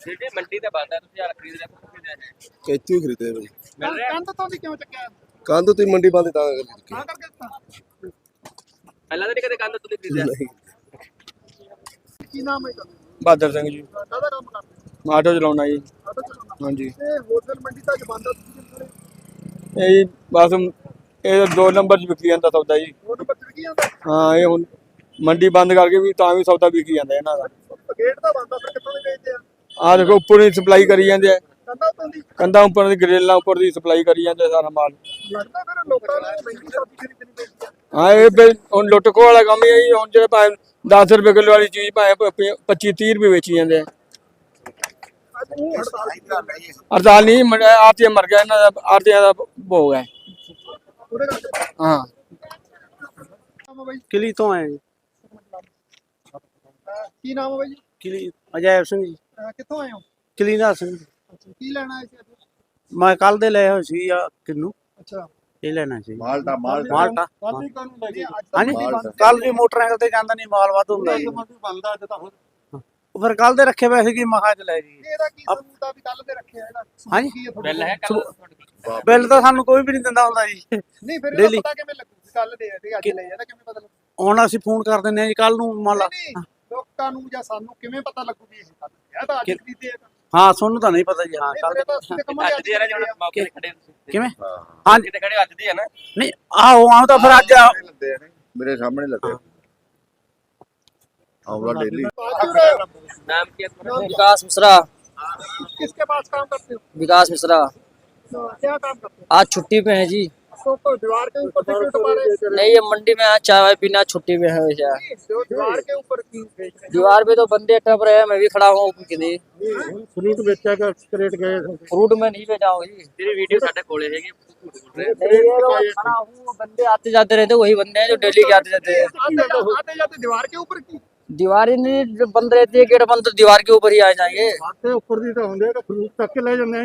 ਜਿਹੜੇ ਮੰਡੀ ਤੇ ਬੰਦਾ ਤੁਸੀਂ ਆ ਖਰੀਦ ਕਿੱਥੇ ਦੇ ਇੱਥੇ ਹੀ ਖਰੀਦੇ ਬਈ। ਮਿਲ ਰਿਹਾ? ਕੰਧ ਤੋਂ ਦੀ ਕਿਉਂ ਚੱਕਿਆ? ਕੰਧ ਤੇ ਮੰਡੀ ਬੰਦ ਤਾਂ ਕਰਕੇ ਤਾਂ ਕਰਕੇ ਦਿੱਤਾ। ਪਹਿਲਾਂ ਤਾਂ ਨਹੀਂ ਕਦੇ ਕੰਨ ਤੁਸੀਂ ਖਰੀਦਿਆ। ਨਹੀਂ। ਕੀ ਨਾਮ ਹੈ ਤੁਹਾਡਾ? ਬਹਾਦਰ ਸਿੰਘ ਜੀ। ਕਾਹਦਾ ਕੰਮ ਕਰਦੇ? ਆਟੋ ਚਲਾਉਣਾ ਜੀ। ਆਟੋ ਚਲਾਉਣਾ ਹਾਂਜੀ। ਤੇ ਹੋਟਲ ਮੰਡੀ ਤੱਕ ਬੰਦ ਆ ਤੁਸੀਂ ਕਿੱਥੇ? ਇਹ ਜੀ ਬਸ ਇਹ ਦੋ ਨੰਬਰ 'ਚ ਵਿਕੀ ਜਾਂਦਾ ਸੌਦਾ ਜੀ। ਤੇ ਕੀ ਆਉਂਦਾ ਹਾਂ ਇਹ ਹੁਣ ਮੰਡੀ ਬੰਦ ਕਰਕੇ ਵੀ ਤਾਂ ਵੀ ਸੌਦਾ ਵਿਕੀ ਜਾਂਦਾ ਇਹਨਾਂ ਦਾ। ਗੇਟ ਦਾ ਬੰਦ ਆ ਫਿਰ ਕਿੱਥੋਂ ਦੇ ਵੇਚਦੇ ਆ? ਆਹ ਦੇਖੋ ਉੱਪਰ ਦੀ ਸਪਲਾਈ ਕਰੀ ਜਾਂਦੇ ਆ। ਕੰਧਾਂ ਤੋਂ ਦੀ? ਕੰਧਾਂ ਉੱਪਰ ਦੀ ਗਰੇਲਾਂ ਉੱਪਰ ਦੀ ਸਪਲਾਈ ਕਰੀ ਜਾਂਦੇ ਆ ਸਾਰਾ ਮਾਲ। ਲੱਗਦਾ ਫਿਰ ਲੋਕਾਂ ਨੂੰ ਮਹਿੰਗੀ ਸਬਜ਼ੀ ਖਰੀਦਣੀ ਪੈਂਦੀ ਆ। ਹਾਂ ਇਹ ਫਿਰ ਹੁਣ ਲੁੱਟਕੋ ਵਾਲਾ ਕੰਮ ਹੀ ਜੀ। ਹੁਣ ਜਿਹੜੇ ਭਾਵੇਂ 10 ਰੁਪਏ ਕਿਲੋ ਵਾਲੀ ਚੀਜ਼ ਭਾਵੇਂ 25 30 ਰੁਪਏ ਵੇਚੀ ਜਾਂਦੇ ਆ। ਅੱਜ ਹੜਤਾਲ ਹੜਤਾਲ ਨਹੀਂ ਆਰਤੀ ਮਰ ਗਿਆ ਇਹਨਾਂ ਦਾ ਆਰਤੀਆਂ ਦਾ ਭੋਗ ਹੈ। ਹਾਂ। ਕਿਲੀ ਤੋਂ ਆਏ ਜੀ। ਕੀ ਨਾਮ ਆ ਬਾਈ ਜੀ? ਕਿਲੀ ਅਜੈਬ ਸਿੰਘ ਜੀ। ਅਹ ਕਿੱਥੋਂ ਆਏ ਹੋ? ਕਿਲੀ ਦਾ ਸਿੰਘ ਜੀ। ਅੱਛਾ ਕੀ ਲੈਣਾ ਹੈ ਮੈਂ ਕੱਲ ਦੇ ਲਏ ਹੋਏ ਸੀ ਆ ਕਿੰਨੂ। ਅੱਛਾ। ਇਹ ਲੈਣਾ ਸੀ। Malta Malta. ਮਾਲਟਾ। ਕਾਨੂੰਨ ਲੱਗੇ ਅੱਜ ਹਾਂਜੀ ਬੰਦ ਕੱਲ ਵੀ ਮੋਟਰਸਾਈਕਲ ਤੇ ਜਾਂਦਾ ਨਹੀਂ ਮਾਲ ਵੱਧ ਹੁੰਦਾ ਜੀ। ਬੰਦਾ ਅੱਜ ਤਾਂ ਹੁਣ। ਉਹ ਫਿਰ ਕੱਲ ਦੇ ਰੱਖੇ ਪਏ ਸੀ ਕਿ ਮਹਾ ਚ ਲੈ ਜੀ। ਇਹਦਾ ਕੀ ਸਬੂਤ ਆ ਵੀ ਕੱਲ ਦੇ ਰੱਖਿਆ ਇਹਦਾ? ਸਬੂਤ ਹਾਂਜੀ। ਕੀ ਹੈ ਤੁਹਾਡੇ ਬਿੱਲ ਹੈ ਕੋਲ? ਕੱਲ ਬਿੱਲ ਤਾਂ ਸਾਨੂੰ ਕੋਈ ਵੀ ਨਹੀਂ ਦਿੰਦਾ ਹੁੰਦਾ ਜੀ ਨਹੀਂ ਫਿਰ ਇਹਦਾ daily। ਪਤਾ ਕਿਵੇਂ ਲੱਗੂ ਵੀ ਕੱਲ ਦੇ ਆ ਤੇ ਅੱਜ ਲੈ ਇਹਦਾ ਕਿਵੇਂ ਪਤਾ ਲੱਗੂ ਹੁਣ ਅਸੀਂ ਫੋਨ ਕਰ ਦਿੰਦੇ ਆ ਜੀ ਕੱਲ ਨੂੰ ਮੰਨ ਲਾ ਨਹੀਂ, ਨਹੀਂ, ਲੋਕਾਂ ਨੂੰ ਜਾਂ ਸਾਨੂੰ ਕਿਵੇਂ ਪਤਾ ਲੱਗੂ ਵੀ ਇਹ ਕੱਲ ਇਹ ਤਾਂ ਅੱਜ ਖਰੀਦੇ ਆ ਹਾਂ ਤੁਹਾਨੂੰ ਤਾਂ ਨਹੀਂ ਪਤਾ ਜੀ ਹਾਂ ਨਹੀਂ, ਕੱਲ ਫਿਰ ਇਹ ਤਾਂ ਸਿੱਧੇ ਕੰਮਾਂ ਦੇ ਅੱਜ ਦੀ ਹੈ ਨਾ ਜਿਹੜਾ ਮੌਕੇ ਤੇ ਖੜੇ ਹੋ ਤੁਸੀਂ ਕਿਵੇਂ ਹਾਂ ਹਾਂਜੀ ਕਿਤੇ ਖੜੇ ਅੱਜ ਦੀ ਹੈ ਨਾ ਨਹੀਂ ਆਹੋ ਆਉਂ ਤਾਂ ਫਿਰ ਅੱਜ ਲੱਦੇ ਨੇ ਮੇਰੇ ਸਾਹਮਣੇ ਲੱਗੇ ਆਉਲਾ ਡੇਲੀ ਨਾਮ ਕੀ ਹੈ ਤੁਹਾਡਾ? विकास मिश्रा किसके पास काम करते हो विकास मिश्रा आज छुट्टी पे है जी। नहीं ये मंडी में आज चाय पीना छुट्टी पे है वैसे दीवार पे तो बंदे टप रहे हैं मैं भी खड़ा हूँ फ्रूट बेचा का रेट गए फ्रूट में नहीं बेचा हूँ जी। तेरी वीडियो साढ़े कोले है तो बंदे आते जाते रहते वही बंदे हैं जो डेली के आते जाते हैं। आते जाते दीवार के ऊपर की। दीवार ही नहीं बंद रहती है गेट बंद तो दीवार के ऊपर ही आ जाएँगे। ऊपर फ्रूट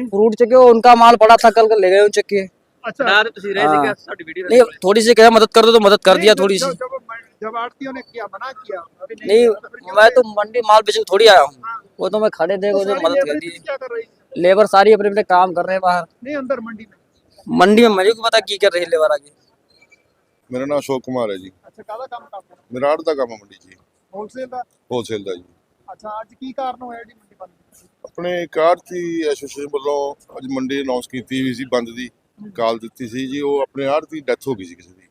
तो तो चके उनका माल पड़ा था कल कर ले गए उन चक्के। अच्छा। हाँ। नहीं थोड़ी सी क्या मदद कर दो तो मदद कर दिया थोड़ी सी। जब आरतीयों ने किया बना किया नहीं, नहीं तो मैं तो मंडी माल बेचने थोड़ी आया हूँ। हाँ। वो तो मैं खड़े देखो तो मदद कर दी लेबर सारी अपने अपने काम कर रहे हैं बाहर। नहीं अंदर मंडी में। मंडी में मुझे पता की कर रही है लेबर आगे? मेरा नाम अशोक कुमार है जी। अच्छा काम मेरा आड़ता काम है मंडी जी। ਹੋਲਸੇਲ ਦਾ? ਹੋਲਸੇਲ ਦਾ ਜੀ। ਅੱਛਾ ਅੱਜ ਕੀ ਕਾਰਨ ਹੋਇਆ ਜੀ ਮੰਡੀ ਬੰਦ ਆਪਣੇ ਕਾਰਤੀ ਐਸੋਸੀਏਸ਼ਨ ਵੱਲੋਂ ਅੱਜ ਮੰਡੀ ਅਨਾਉਂਸ ਕੀਤੀ ਹੋਈ ਸੀ ਬੰਦ ਦੀ ਕਾਲ ਦਿੱਤੀ ਸੀ ਜੀ ਉਹ ਆਪਣੇ ਆੜਤੀ ਡੈਥ ਹੋ ਗਈ ਸੀ ਕਿਸੇ ਦੀ।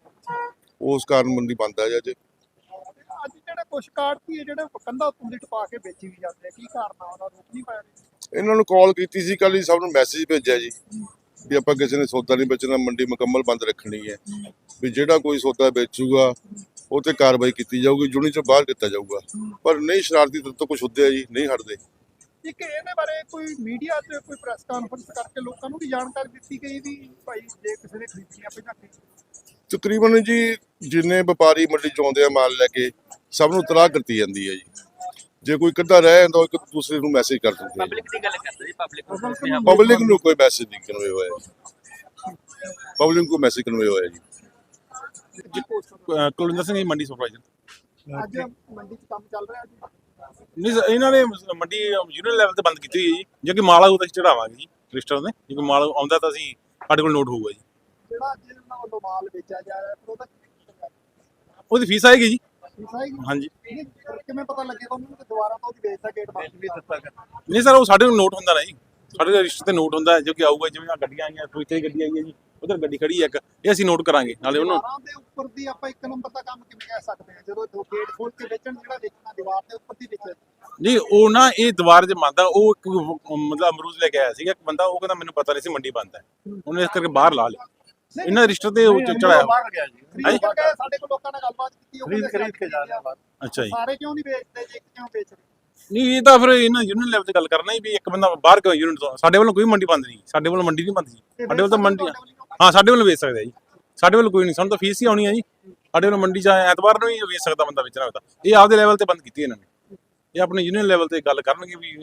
ਉਸ ਕਾਰਨ ਮੰਡੀ ਬੰਦ ਆ ਜਾਂਦੇ ਇਹਨਾਂ ਨੂੰ ਕਾਲ ਕੀਤੀ ਸੀ ਕੱਲ ਹੀ ਸਭ ਨੂੰ ਮੈਸੇਜ ਭੇਜਿਆ ਜੀ ਵੀ ਆਪਾਂ ਕਿਸੇ ਨੇ ਸੌਦਾ ਨਹੀਂ ਵੇਚਣਾ ਮੰਡੀ ਮੁਕੰਮਲ ਬੰਦ ਰੱਖਣੀ ਹੈ। ਵੀ ਜਿਹੜਾ ਕੋਈ ਸੌਦਾ ਵੇਚੂਗਾ ਉਹ ਤੇ ਕਾਰਵਾਈ ਕੀਤੀ ਜਾਊਗੀ ਜੁਨੀ ਚੋਂ ਬਾਹਰ ਕੀਤਾ ਜਾਊਗਾ। ਪਰ ਨਹੀਂ ਸ਼ਰਾਰਤੀ ਤੱਤ ਕੁਝ ਹੁੰਦੇ ਆ ਜੀ ਨਹੀਂ ਹਟਦੇ। ਇੱਕ ਇਹਦੇ ਬਾਰੇ ਕੋਈ ਮੀਡੀਆ 'ਚ ਕੋਈ ਪ੍ਰੈਸ ਕਾਨਫਰੰਸ ਕਰਕੇ ਲੋਕਾਂ ਨੂੰ ਵੀ ਜਾਣਕਾਰੀ ਦਿੱਤੀ ਗਈ ਵੀ ਭਾਈ ਜੇ ਕਿਸੇ ਨੇ ਖਰੀਦਣੀ ਆ ਪਹਿਲਾਂ ਤਕਰੀਬਨ ਜੀ ਜਿੰਨੇ ਵਪਾਰੀ ਮੰਡੀ ਚ ਆਉਂਦੇ ਆ ਮਾਲ ਲੈ ਕੇ ਸਭ ਨੂੰ ਤਲਾਹ ਕਰਤੀ ਜਾਂਦੀ ਹੈ ਜੀ। ਜੇ ਕੋਈ ਕੱਢਾ ਰਹਿ ਜਾਂਦਾ ਉਹ ਇੱਕ ਦੂਸਰੇ ਨੂੰ ਮੈਸੇਜ ਕਰ ਦਿੰਦੇ ਆ ਪਬਲਿਕ ਦੀ ਗੱਲ ਕਰਦੇ ਜੀ ਪਬਲਿਕ ਪਬਲਿਕ ਨੂੰ ਕੋਈ ਮੈਸੇਜ ਨਹੀਂ ਕਨਵੇ ਹੋਇਆ ਪਬਲਿਕ ਨੂੰ ਮੈਸੇਜ ਕਨਵੇ ਹੋਇਆ ਜੀ। ਕੁਲਵਿੰਦਰ ਸਿੰਘ ਜੀ ਮੰਡੀ ਸੁਪਰਵਾਈਜ਼ਰ ਅੱਜ ਮੰਡੀ 'ਚ ਕੰਮ ਚੱਲ ਰਿਹਾ ਜੀ? ਨਹੀਂ ਸਰ, ਇਹਨਾਂ ਨੇ ਮੰਡੀ ਯੂਨੀਅਨ ਲੈਵਲ ਤੇ ਬੰਦ ਕੀਤੀ ਹੋਈ ਹੈ ਜੀ। ਜੇ ਕੋਈ ਮਾਲ ਆਊ ਤਾਂ ਅਸੀਂ ਚੜਾਵਾਂਗੇ ਜੀ ਰਜਿਸਟਰ ਦੇ ਜੇ ਕੋਈ ਮਾਲ ਆਉਂਦਾ ਤਾਂ ਅਸੀਂ ਸਾਡੇ ਕੋਲ ਨੋਟ ਹੋਊਗਾ ਜੀ। ਜਿਹੜਾ ਅੱਜ ਇਹਨਾਂ ਵੱਲੋਂ ਮਾਲ ਵੇਚਿਆ ਜਾ ਰਿਹਾ ਫਿਰ ਉਹਦਾ ਕੀ ਉਹਦੀ ਫੀਸ ਆਏਗੀ ਜੀ। ਫੀਸ ਆਏਗੀ? ਹਾਂਜੀ। ਕਿਵੇਂ ਪਤਾ ਲੱਗੇ ਤੁਹਾਨੂੰ ਕਿ ਦੁਬਾਰਾ ਤੋਂ ਉਹਦੀ ਵੇਚਦਾ ਗੇਟ ਬੰਦ ਵੀ ਦਿੱਤਾ ਗਿਆ। ਨਹੀਂ ਸਰ ਉਹ ਸਾਡੇ ਕੋਲ ਨੋਟ ਹੁੰਦਾ ਨਾ ਜੀ। ਸਾਡੇ ਕੋਲ ਰਜਿਸਟਰ ਤੇ ਨੋਟ ਹੁੰਦਾ ਹੈ, ਜੋ ਕਿ ਆਊਗਾ ਜਿਵੇਂ ਆ ਗੱਡੀਆਂ ਆਈਆਂ ਕੋਈ ਤੇ ਗੱਡੀ ਆਈ ਹੈ ਜੀ ਉਧਰ ਗੱਡੀ ਖੜੀ ਹੈ ਇੱਕ ਇਹ ਅਸੀਂ ਨੋਟ ਕਰਾਂਗੇ ਨਾਲੇ ਉਹਨੂੰ ਦੀਵਾਰਾਂ ਦੇ ਉੱਪਰ ਦੀ ਆਪਾਂ ਇੱਕ ਨੰਬਰ ਦਾ ਕੰਮ ਕਿਵੇਂ ਕਹਿ ਸਕਦੇ ਹਾਂ? ਜਦੋਂ ਦੋ ਗੇਟ ਖੋਲ ਕੇ ਵੇਚਣ ਜਿਹੜਾ ਵੇਚਣਾ ਦੀਵਾਰ ਦੇ ਉੱਪਰ ਦੀ ਵੇਚਿਆ ਨਹੀਂ ਉਹ ਨਾ ਇਹ ਦੀਵਾਰ 'ਚ ਮੰਨਦਾ ਉਹ ਇੱਕ ਮਤਲਬ ਅਮਰੂਦ ਲੈ ਕੇ ਆਇਆ ਸੀਗਾ ਇੱਕ ਬੰਦਾ ਉਹ ਕਹਿੰਦਾ ਮੈਨੂੰ ਪਤਾ ਨਹੀਂ ਸੀ ਮੰਡੀ ਬੰਦ ਹੈ। ਉਹਨੇ ਇਸ ਕਰਕੇ ਬਾਹਰ ਲਾ ਲਿਆ। ਇਹਨਾਂ ਰਜਿਸਟਰ ਤੇ ਉਹ ਚੜਾਇਆ। ਖਰੀਦ ਕੇ ਗਏ, ਸਾਡੇ ਕੋਲ ਲੋਕਾਂ ਨਾਲ ਗੱਲਬਾਤ ਕੀਤੀ ਉਹ ਖਰੀਦ ਖਰੀਦ ਕੇ ਜਾ ਰਿਹਾ ਅੱਛਾ ਜੀ। ਸਾਰੇ ਕਿਉਂ ਨਹੀਂ ਵੇਚਦੇ ਜੇ? ਕਿਉਂ ਵੇਚ ਰਹੇ? ਨਹੀਂ ਇਹ ਤਾਂ ਫਿਰ ਇਹਨਾਂ ਯੂਨੀਅਨ ਲੈਵਲ ਤੇ ਗੱਲ ਕਰਨਾ ਹੀ ਵੀ ਇੱਕ ਬੰਦਾ ਬਾਹਰ ਕਿਉਂ ਯੂਨੀਅਨ ਤੋਂ? ਸਾਡੇ ਵੱਲੋਂ ਕੋਈ ਮੰਡੀ ਬੰਦ ਨਹੀਂ ਸਾਡੇ ਵੱਲੋਂ ਮੰਡੀ ਨਹੀਂ ਬੰਦ ਜੀ ਸਾਡੇ ਵੱਲ ਤਾਂ ਮੰਡੀ ਹਾਂ ਸਾਡੇ ਵੱਲੋਂ ਵੇਚ ਸਕਦਾ ਜੀ। ਸਾਡੇ ਵੱਲੋਂ ਕੋਈ ਨਹੀਂ ਸਾਨੂੰ ਤਾਂ ਫੀਸ ਹੀ ਆਉਣੀ ਹੈ ਜੀ। ਸਾਡੇ ਵੱਲੋਂ ਮੰਡੀ ਚ ਐਤਵਾਰ ਨੂੰ ਹੀ ਵੇਚ ਸਕਦਾ ਬੰਦਾ ਵੇਚਣਾ ਹੋਵੇ ਤਾਂ। ਇਹ ਆਪਦੇ ਲੈਵਲ ਤੇ ਬੰਦ ਕੀਤੀ ਇਹਨਾਂ ਨੇ। ਇਹ ਆਪਣੇ ਯੂਨੀਅਨ ਲੈਵਲ ਤੇ ਗੱਲ ਕਰਨਗੇ ਵੀ